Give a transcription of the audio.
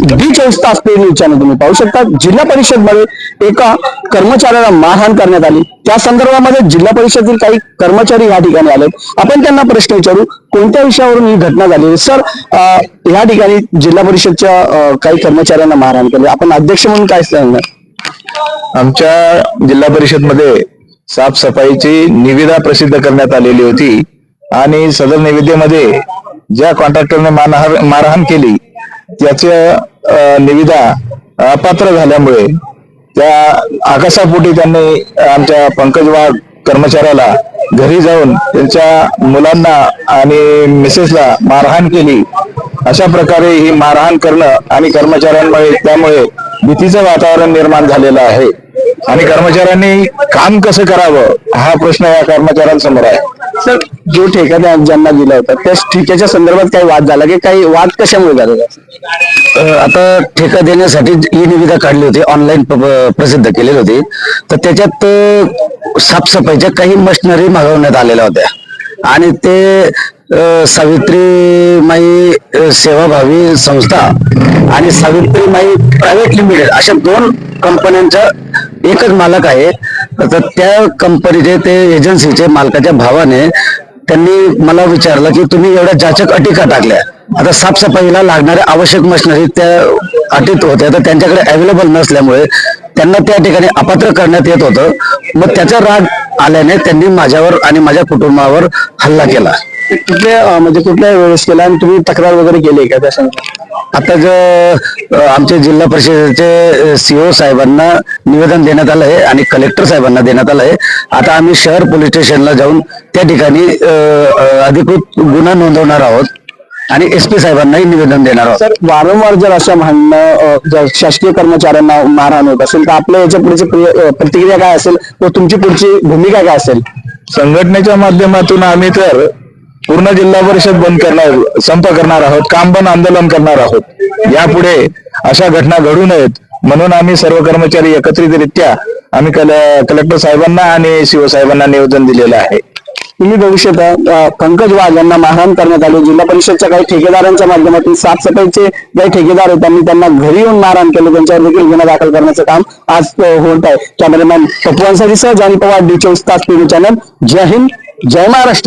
D चोवीस तास पे news channel तुम्ही पाहू शकता. जिल्हा परिषदमध्ये एका कर्मचाऱ्याला मारहाण करण्यात आली. त्या संदर्भामध्ये जिल्हा परिषदेतील काही कर्मचारी या ठिकाणी आले आपण त्यांना प्रश्न विचारू कोणत्या विषयावरून ही घटना झाली सर या ठिकाणी जिल्हा परिषदच्या काही कर्मचाऱ्यांना मारहाण केली आपण अध्यक्ष म्हणून काय सांगणार? आमच्या जिल्हा परिषदमध्ये साफसफाईची निविदा प्रसिद्ध करण्यात आलेली होती. आणि सदर निविदेमध्ये ज्या कॉन्ट्रॅक्टरने मारहाण केली त्याच्या निविदा अपात्र झाल्यामुळे त्या आकाशापोटी त्यांनी आमच्या पंकज वाघ कर्मचाऱ्याला घरी जाऊन त्यांच्या मुलांना आणि मिसेसला मारहाण केली. अशा प्रकारे ही मारहाण करणं आणि कर्मचाऱ्यांमुळे त्यामुळे भीतीचं वातावरण निर्माण झालेलं आहे. आणि कर्मचाऱ्यांनी काम कसं करावं हा प्रश्न या कर्मचाऱ्यांसमोर आहे. सर जो ठेका त्या ज्यांना दिला होता त्या ठेक्याच्या संदर्भात काही वाद झाला की काही वाद कशामुळे झाला? अ, आता ठेका देण्यासाठी ई निविदा काढली होती ऑनलाईन प्रसिद्ध केलेली होती. तर त्याच्यात अ, साफसफाईच्या काही मशिनरी मागवण्यात आलेल्या होत्या. आणि ते अ, सावित्रीमाई अ, सेवाभावी संस्था आणि सावित्रीमाई प्रायव्हेट लिमिटेड अशा दोन कंपन्यांचा एकच मालक आहे. तर त्या कंपनीचे ते एजन्सीचे मालकाच्या भावाने त्यांनी मला विचारलं की तुम्ही एवढ्या जाचक अटी का टाकल्या? आता साफसफाईला लागणाऱ्या आवश्यक मशिनरी त्या अटीत होत्या तर त्यांच्याकडे अवेलेबल नसल्यामुळे त्यांना त्या ठिकाणी अपात्र करण्यात येत होतं. मग त्याचा राग आल्याने त्यांनी माझ्यावर आणि माझ्या कुटुंबावर हल्ला केला. कुठल्या म्हणजे कुठल्या वेळेस केला आणि तुम्ही तक्रार वगैरे केली का त्या आता जो अ, आमच्या जिल्हा परिषदेचे सीओ साहेबांना निवेदन देण्यात आलं आहे आणि कलेक्टर साहेबांना देण्यात आलं आहे. आता आम्ही शहर पोलीस स्टेशनला जाऊन त्या ठिकाणी अधिकृत गुन्हा नोंदवणार आहोत आणि एस पी साहेबांनाही निवेदन देणार आहोत. सर वारंवार जर असं म्हणणं जर शासकीय कर्मचाऱ्यांना मारहाण होत असेल तर आपल्या याच्या पुढची प्रतिक्रिया काय असेल? व तुमची पुढची भूमिका काय असेल? संघटनेच्या माध्यमातून आम्ही तर पूर्ण जिल्हा परिषद बंद करणार संप करणार आहोत काम बंद आंदोलन करणार आहोत. यापुढे अशा घटना घडू नयेत म्हणून आम्ही सर्व कर्मचारी एकत्रितरित्या आम्ही कल- कलेक्टर साहेबांना आणि शिवसाहेबांना निवेदन दिलेलं आहे. तुम्ही बघू शकता पंकज वाघ यांना मारहाण करण्यात आली. जिल्हा परिषदच्या काही ठेकेदारांच्या माध्यमातून साफसफाईचे काही ठेकेदार आहेत त्यांनी त्यांना घरी येऊन मारहाण केलं. त्यांच्यावर देखील गुन्हा दाखल करण्याचं काम आज होत आहे. कॅमेरामॅन पप्पू सहज सह जानी पवार डी चोवीस तास टीव्ही चॅनल. जय हिंद जय महाराष्ट्र.